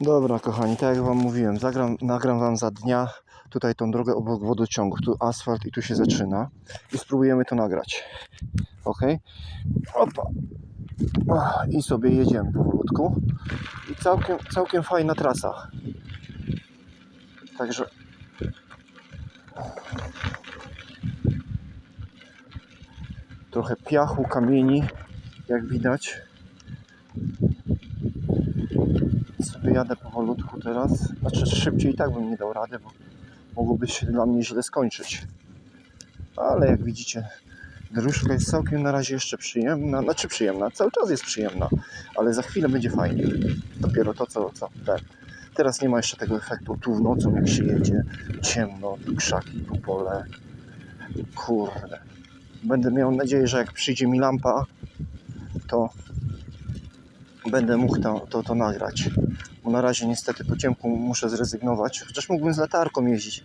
Dobra, kochani, tak jak Wam mówiłem, zagram, nagram Wam za dnia tutaj tą drogę obok wodociągu. Tu asfalt i tu się zaczyna. I spróbujemy to nagrać. Ok? Opa. I sobie jedziemy powolutku. I całkiem, całkiem fajna trasa. Także. Trochę piachu, kamieni, jak widać. Sobie jadę powolutku teraz. Znaczy szybciej i tak bym nie dał rady, bo mogłoby się dla mnie źle skończyć. Ale jak widzicie, dróżka jest całkiem na razie jeszcze przyjemna. Znaczy przyjemna, cały czas jest przyjemna, ale za chwilę będzie fajnie. Dopiero to, co, co ten. Teraz nie ma jeszcze tego efektu tu w nocą, jak się jedzie. Ciemno, tu krzaki, tu pole. Kurde. Będę miał nadzieję, że jak przyjdzie mi lampa, to będę mógł to, to, to nagrać. Bo na razie niestety po ciemku muszę zrezygnować. Chociaż mógłbym z latarką jeździć,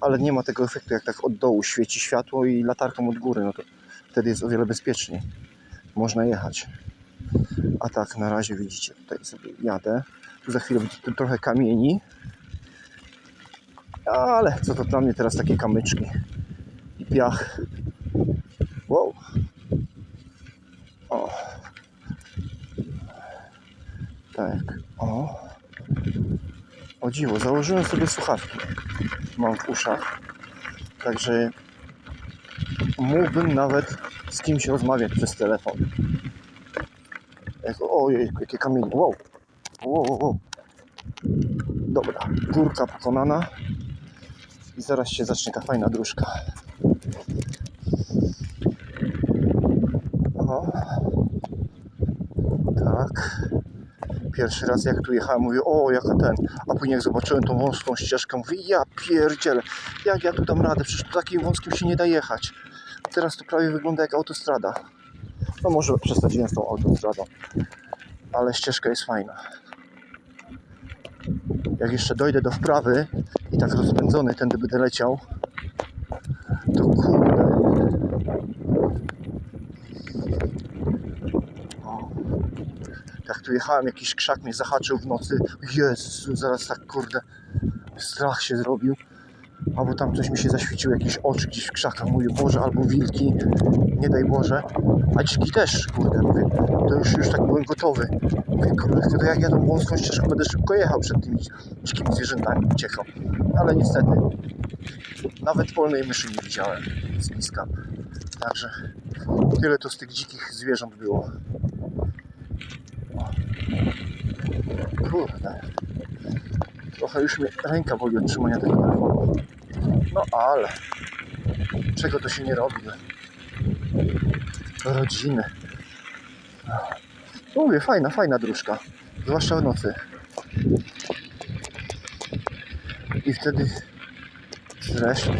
ale nie ma tego efektu jak tak od dołu świeci światło i latarką od góry, no to wtedy jest o wiele bezpieczniej. Można jechać. A tak na razie widzicie, tutaj sobie jadę. Tu za chwilę będzie trochę kamieni. Ale co to dla mnie teraz takie kamyczki i piach. Wow. O. Tak. O. O dziwo, założyłem sobie słuchawki. Mam w uszach. Także mógłbym nawet z kimś rozmawiać przez telefon. Jak, ojej, jakie kamienie. Wow. Wow, wow. Dobra, górka pokonana. I zaraz się zacznie ta fajna dróżka. O. Tak pierwszy raz jak tu jechałem, mówię, o jaka ten, a później jak zobaczyłem tą wąską ścieżkę, mówię, ja pierdzielę, jak ja tu dam radę, przecież tu takim wąskim się nie da jechać. Teraz to prawie wygląda jak autostrada. No może przesadziłem z tą autostradą, ale ścieżka jest fajna. Jak jeszcze dojdę do wprawy i tak rozpędzony tędy będę leciał, to kurde. O. Jak tu jechałem, jakiś krzak mnie zahaczył w nocy. Jezu, zaraz tak kurde strach się zrobił. Albo tam coś mi się zaświeciło, jakieś oczy gdzieś w krzakach. Mówię, Boże, albo wilki, nie daj Boże. A dziki też, kurde, mówię, to już, już tak byłem gotowy. Mówię, kurde, to jak ja tą wąską ścieżką będę szybko jechał przed tymi dzikimi zwierzętami, uciekał. Ale niestety, nawet polnej myszy nie widziałem z bliska. Także tyle to z tych dzikich zwierząt było. Kurde. Trochę już mnie ręka boli od trzymania tego telefonu. No ale czego to się nie robi? Rodziny. No Mówię, fajna, fajna dróżka. Zwłaszcza w nocy. I wtedy zresztą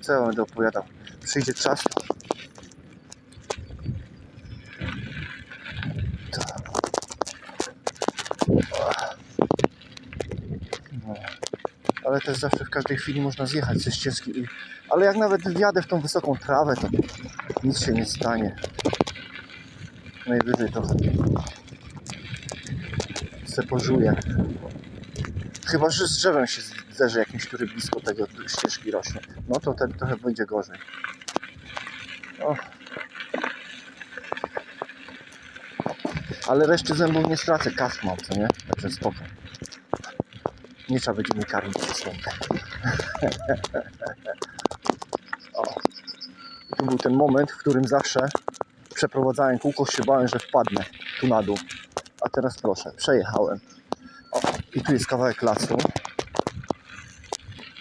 co ja będę opowiadał? Przyjdzie czas. No. Ale też zawsze w każdej chwili można zjechać ze ścieżki. Ale jak nawet wjadę w tą wysoką trawę, to nic się nie stanie. Najwyżej to se pożuję. Chyba, że z drzewem się zderzę jakimś, który blisko tego ścieżki rośnie. No to wtedy trochę będzie gorzej. O. Ale reszty zębów nie stracę, kask mam, co nie? Także spoko. Nie trzeba będzie mnie karmić przez o. Tu był ten moment, w którym zawsze przeprowadzałem kółko, się bałem, że wpadnę tu na dół. A teraz proszę, przejechałem. O, I tu jest kawałek lasu.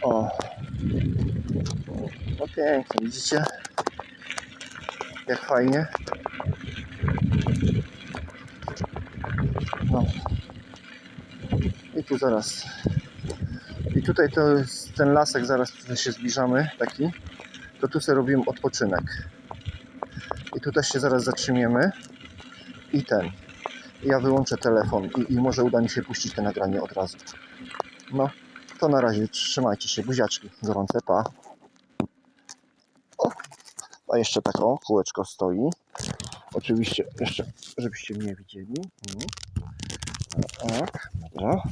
O. No pięknie, widzicie? Jak fajnie. No. I tu zaraz. I tutaj to jest ten lasek, zaraz się zbliżamy, taki. To tu sobie robimy odpoczynek. I tutaj się zaraz zatrzymiemy. I ten. Ja wyłączę telefon i, i może uda mi się puścić te nagranie od razu. No, to na razie trzymajcie się, buziaczki gorące, pa. O, a jeszcze taką kółeczko stoi. Oczywiście jeszcze, żebyście mnie widzieli. Так, да.